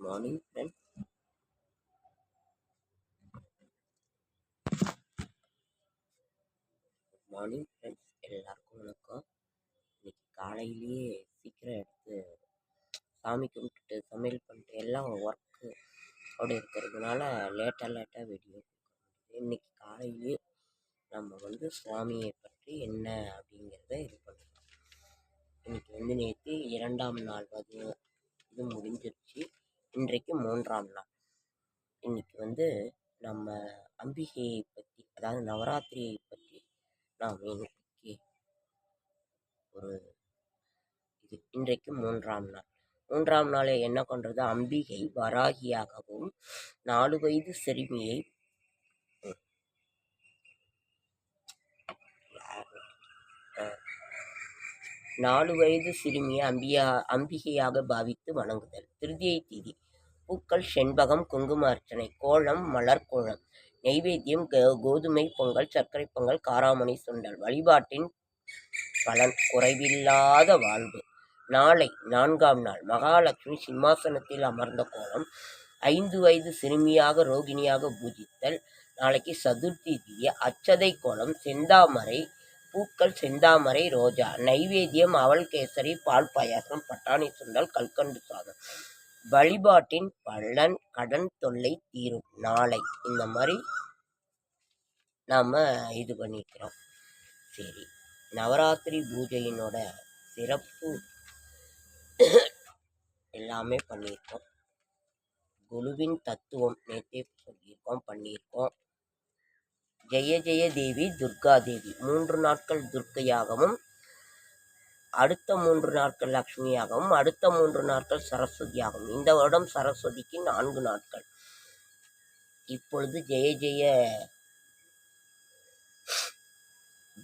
Morning friend morning friends எல்லாருக்கும் வணக்கம். இன்னைக்கு காலையிலேயே சீக்கிரம் எடுத்து சாமி கும்பிட்டுட்டு சமையல் பண்ணிட்டு எல்லாம் ஒர்க்கு அப்படி இருக்கிறதுனால லேட்டாக லேட்டாக வீடியோ இன்னைக்கு காலையிலேயே நம்ம வந்து சுவாமியை பற்றி என்ன அப்படிங்கிறத இது பண்ணலாம். இன்னைக்கு வந்து நேற்று இரண்டாம் நாள் அது இது முடிஞ்சிருச்சு. இன்றைக்கு மூன்றாம் நாள். இன்னைக்கு வந்து நம்ம அம்பிகையை பற்றி அதாவது நவராத்திரியை பற்றி நாம் இன்றைக்கு ஒரு இது இன்றைக்கு மூன்றாம் நாள். மூன்றாம் நாளை என்ன பண்ணுறது அம்பிகை வராகியாகவும் நாலு வயது சிறுமியை நாலு வயது சிறுமியை அம்பியா அம்பிகையாக பாவித்து வணங்குதல். திருதியை தீதி. பூக்கள் செண்பகம் குங்கும அர்ச்சனை கோலம் மலர் கோலம் நெய்வேத்தியம் கோ- கோதுமை பொங்கல் சர்க்கரை பொங்கல் காராமணி சுண்டல் வழிபாட்டின் பலன் குறைவில்லாத வாழ்வு. நாளை நான்காம் நாள் மகாலட்சுமி சிம்மாசனத்தில் அமர்ந்த கோலம் ஐந்து வயது சிறுமியாக ரோகிணியாக பூஜித்தல் நாளைக்கு சதுர்த்தி திதி அச்சதை கோலம் செந்தாமரை பூக்கள் செந்தாமரை ரோஜா நைவேத்தியம் அவல் கேசரி பால் பாயாசம் பட்டாணி சுண்டல் கல்கண்டு சாதம். வழிபாட்டின் பலன் கடன் தொல்லை தீரும். நாளை இந்த மாதிரி நாம் இது பண்ணிக்கிறோம். சரி நவராத்திரி பூஜையினோட சிறப்பு எல்லாமே பண்ணியிருக்கோம். குருவின் தத்துவம் நேற்றே சொல்லியிருக்கோம் பண்ணியிருக்கோம். ஜெய ஜெய தேவி துர்கா தேவி. மூன்று நாட்கள் துர்க்கையாகவும் அடுத்த மூன்று நாட்கள் லக்ஷ்மியாகவும் அடுத்த மூன்று நாட்கள் சரஸ்வதியாகவும் இந்த வருடம் சரஸ்வதிக்கு நான்கு நாட்கள். இப்பொழுது ஜெய ஜெய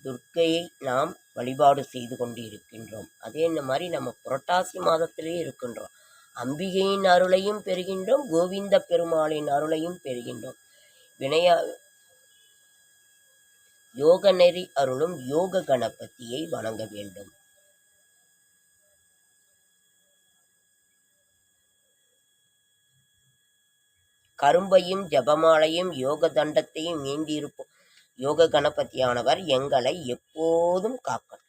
துர்க்கையை நாம் வழிபாடு செய்து கொண்டு இருக்கின்றோம் அதே இந்த மாதிரி நம்ம புரட்டாசி மாதத்திலே இருக்கின்றோம். அம்பிகையின் அருளையும் பெறுகின்றோம் கோவிந்த பெருமாளின் அருளையும் பெறுகின்றோம். வினயா யோக நெறி அருளும் யோக கணபதியை வணங்க வேண்டும். கரும்பையும் ஜபமாலையும் யோக தண்டத்தையும் ஏந்தியிருப்போம். யோக கணபதியானவர் எங்களை எப்போதும் காக்கட்டும்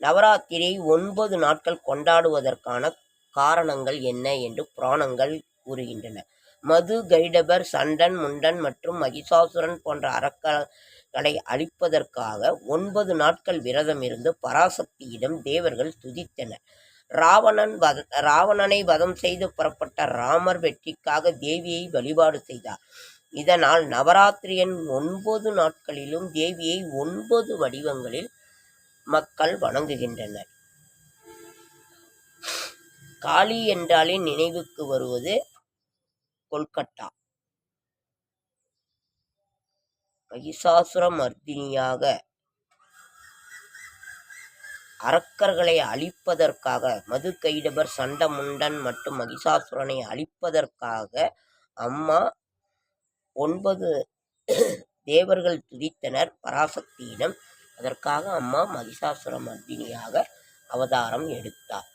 நவராத்திரியை ஒன்பது நாட்கள் கொண்டாடுவதற்கான காரணங்கள் என்ன என்று புராணங்கள் கூறுகின்றன. மது கைடபர் சண்டன் முண்டன் மற்றும் மகிஷாசுரன் போன்ற அறக்களை அழிப்பதற்காக ஒன்பது நாட்கள் விரதம் இருந்து பராசக்தியிடம் தேவர்கள் துதித்தனர். ராவணன் வத ராவணனை வதம் செய்து புறப்பட்ட ராமர் வெற்றிக்காக தேவியை வழிபாடு செய்தார். இதனால் நவராத்திரியின் ஒன்பது நாட்களிலும் தேவியை ஒன்பது வடிவங்களில் மக்கள் வணங்குகின்றனர். காளி என்றாலே நினைவுக்கு வருவது கொல்கட்டா. மகிஷாசுர மர்தினியாக அரக்கர்களை அழிப்பதற்காக மது கைடபர் சண்டமுண்டன் மற்றும் மகிஷாசுரனை அழிப்பதற்காக அம்மா ஒன்பது தேவர்கள் துதித்தனர். பராசக்தியிடம் அதற்காக அம்மா மகிஷாசுர மர்தினியாக அவதாரம் எடுத்தார்.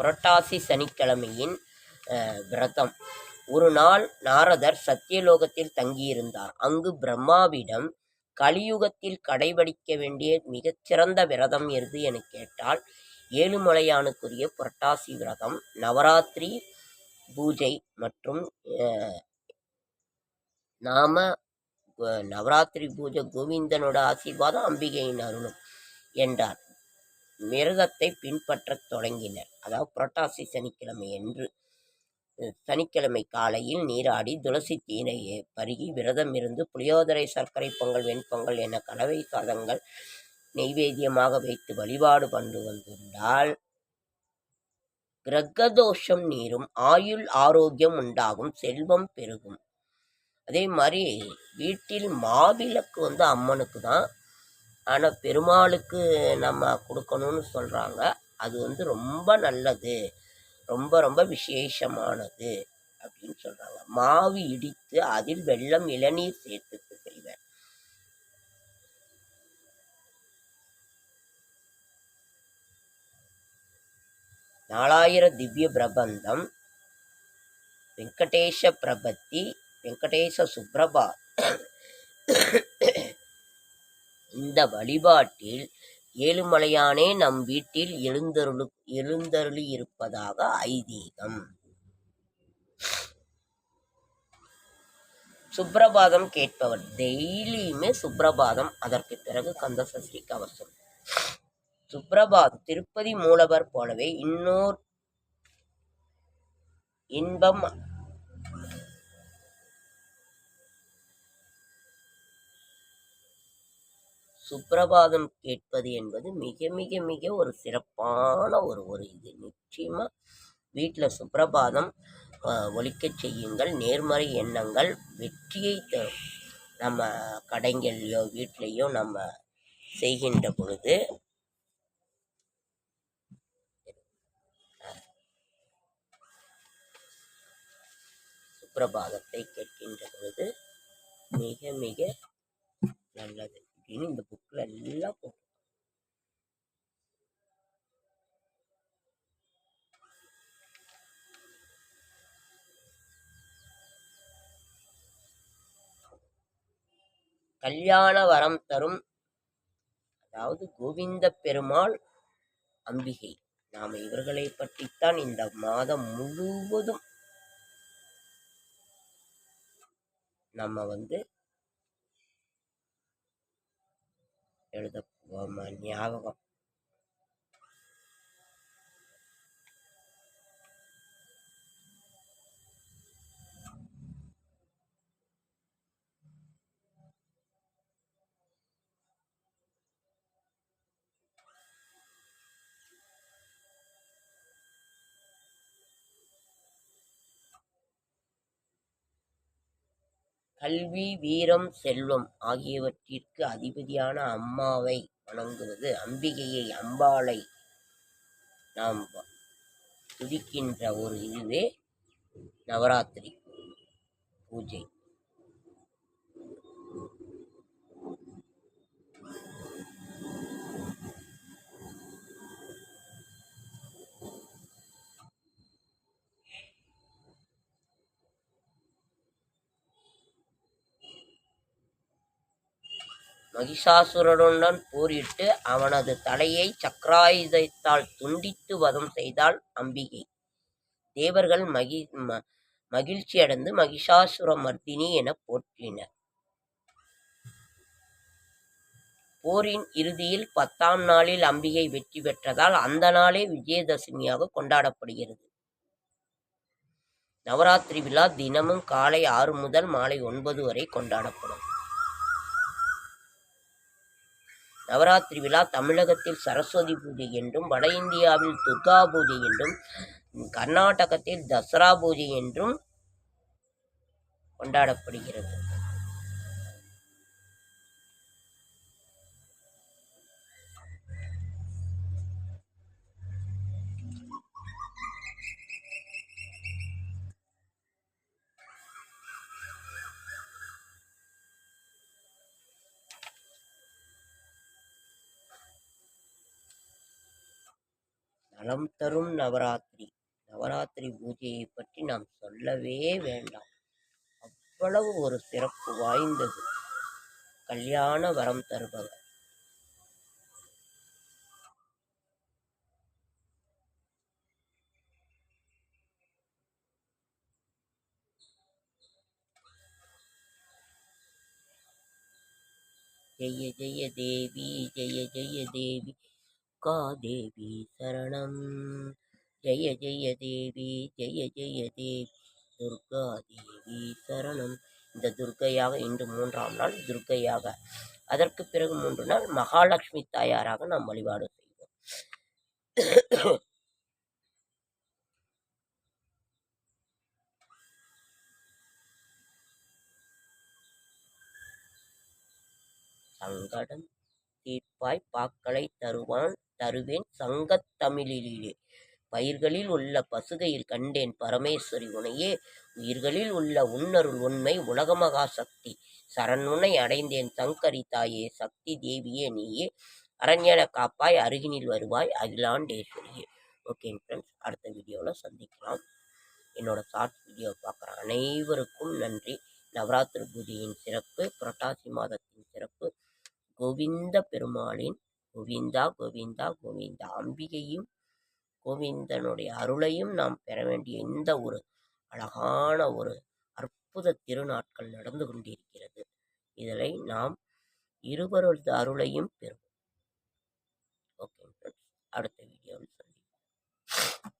புரட்டாசி சனிக்கிழமையின் விரதம். ஒரு நாள் நாரதர் சத்தியலோகத்தில் தங்கியிருந்தார். அங்கு பிரம்மாவிடம் கலியுகத்தில் கடைபிடிக்க வேண்டிய மிகச்சிறந்த விரதம் எது என கேட்டால் ஏழுமலையானுக்குரிய புரட்டாசி விரதம் நவராத்திரி பூஜை மற்றும் நாம நவராத்திரி பூஜை கோவிந்தனோட ஆசீர்வாதம் அம்பிகையின் அருளும் என்றார். விரதத்தை பின்பற்றத் தொடங்கினர். அதாவது புரட்டாசி சனிக்கிழமை என்று சனிக்கிழமை காலையில் நீராடி துளசி தீரை பருகி விரதம் இருந்து புளியோதரை சர்க்கரை பொங்கல் வெண்பொங்கல் என கலவை சாதங்கள் நெய்வேத்தியமாக வைத்து வழிபாடு பண்ணு வந்திருந்தால் கிரகதோஷம் நீரும் ஆயுள் ஆரோக்கியம் உண்டாகும் செல்வம் பெருகும். அதே மாதிரி வீட்டில் மாவிளக்கு வந்து அம்மனுக்கு தான் ஆனால் பெருமாளுக்கு நம்ம கொடுக்கணும்னு சொல்கிறாங்க அது வந்து ரொம்ப நல்லது. ரொம்ப ரொம்ப விசேஷமானது அப்படின்னு சொல்கிறாங்க மாவு இடித்து அதில் வெள்ளம் இளநீர் சேர்த்து செய்வேன். நாலாயிர திவ்ய பிரபந்தம் வெங்கடேஷ பிரபத்தி வெங்கடேச சுப்ரபா இந்த வழிபாட்டில் ஏழுமலையானே நம் வீட்டில் எழுந்தருளு எழுந்தருளியிருப்பதாக ஐதீகம். சுப்ரபாதம் கேட்பவர். டெய்லியுமே சுப்ரபாதம் அதற்கு பிறகு கந்தசஷ்டி கவசம். சுப்ரபாதம் திருப்பதி மூலவர் போலவே இன்னோர் இன்பம் சுப்ரபாதம் கேட்பது என்பது மிக மிக மிக ஒரு சிறப்பான ஒரு ஒரு இது. நிச்சயமாக வீட்டில் சுப்ரபாதம் ஒழிக்கச் செய்யுங்கள். நேர்மறை எண்ணங்கள் வெற்றியை தரும் நம்ம கடைங்கள்லையோ வீட்லேயோ நம்ம செய்கின்ற பொழுது சுப்ரபாதத்தை கேட்கின்ற பொழுது மிக மிக நல்லது. அப்படின்னு இந்த புக்கில் எல்லாம் போட்டு கல்யாண வரம் தரும் அதாவது கோவிந்த பெருமாள் அம்பிகை. நாம் இவர்களை பற்றித்தான் இந்த மாதம் முழுவதும் நம்ம வந்து எழுத ஞாபகம் கல்வி வீரம் செல்வம் ஆகியவற்றிற்கு அதிபதியான அம்மாவை வணங்குவது அம்பிகையை அம்பாளை நாம் துதிக்கின்ற ஒரு இதுவே நவராத்திரி பூஜை. மகிஷாசுரனுடன் போரிட்டு அவனது தலையை சக்கராயுதத்தால் துண்டித்து வதம் செய்தாள் அம்பிகை. தேவர்கள் மகி மகிழ்ச்சியடைந்து மகிஷாசுர மர்தினி என போற்றினர். போரின் இறுதியில் பத்தாம் நாளில் அம்பிகை வெற்றி பெற்றதால் அந்த நாளே விஜயதசமியாக கொண்டாடப்படுகிறது. நவராத்திரி விழா தினமும் காலை ஆறு முதல் மாலை ஒன்பது வரை கொண்டாடப்படும். நவராத்திரி விழா தமிழகத்தில் சரஸ்வதி பூஜை என்றும் வட இந்தியாவில் துர்கா பூஜை என்றும் கர்நாடகத்தில் தசரா பூஜை என்றும் கொண்டாடப்படுகிறது. நலம் தரும் நவராத்திரி. நவராத்திரி பூஜையை பற்றி நாம் சொல்லவே வேண்டாம். அவ்வளவு ஒரு சிறப்பு வாய்ந்தது. கல்யாண வரம் தருபவர். ஜெய ஜெய தேவி ஜெய ஜெய தேவி. தேவி சரணம். ஜெய ஜெய தேவி ஜெய ஜெய தேவி துர்கா தேவி சரணம். இந்த துர்க்கையாக இன்று மூன்றாம் நாள் துர்க்கையாக அதற்கு பிறகு மூன்று நாள் மகாலட்சுமி தாயாராக நாம் வழிபாடு செய்வோம். சங்கடம் தீர்ப்பாய் பாக்களை தருவான். தருவேன் சங்கத்தமிழிலே பயிர்களில் உள்ள பசுகையில் கண்டேன் பரமேஸ்வரி உனையே. உயிர்களில் உள்ள உன்னருள் உண்மை உலகமகா சக்தி சரணுனை அடைந்தேன் சங்கரி தாயே. சக்தி தேவியே நீயே. அரண்யன காப்பாய் அருகினில் வருவாய் அகிலாண்டேஸ்வரியே. ஓகே ஃப்ரெண்ட்ஸ் அடுத்த வீடியோவில் சந்திக்கலாம். என்னோட ஷார்ட்ஸ் வீடியோ பார்க்குற அனைவருக்கும் நன்றி. நவராத்திரி பூஜையின் சிறப்பு புரட்டாசி மாதத்தின் சிறப்பு. கோவிந்த பெருமாளின் கோவிந்தா கோவிந்தா கோவிந்தா அம்பிகையும் கோவிந்தனுடைய அருளையும் நாம் பெற வேண்டிய இந்த ஒரு அழகான ஒரு அற்புத திருநாட்கள் நடந்து கொண்டிருக்கிறது. இதனை நாம் இருவரது அருளையும் பெறுவோம். ஓகே அடுத்த வீடியோவில் சந்திப்போம்.